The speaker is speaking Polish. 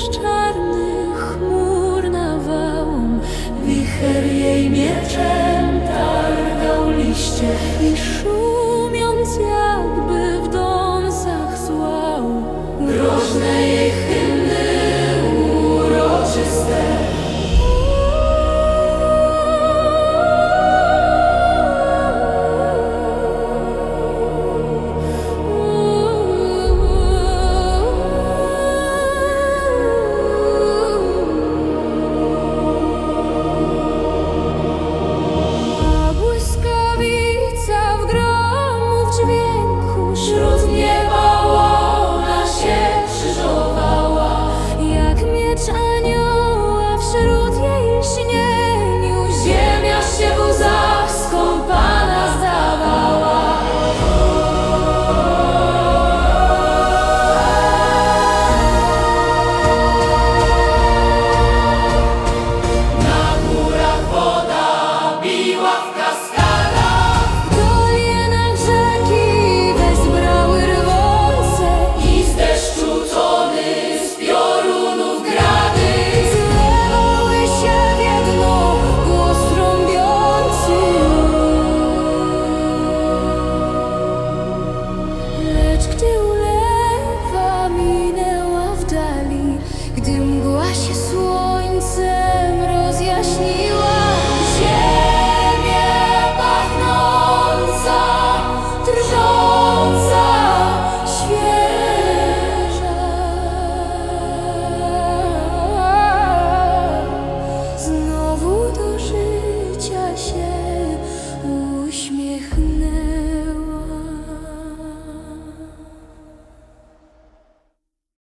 z czarnych chmur nawałom Wicher jej mieczem targał liście i szum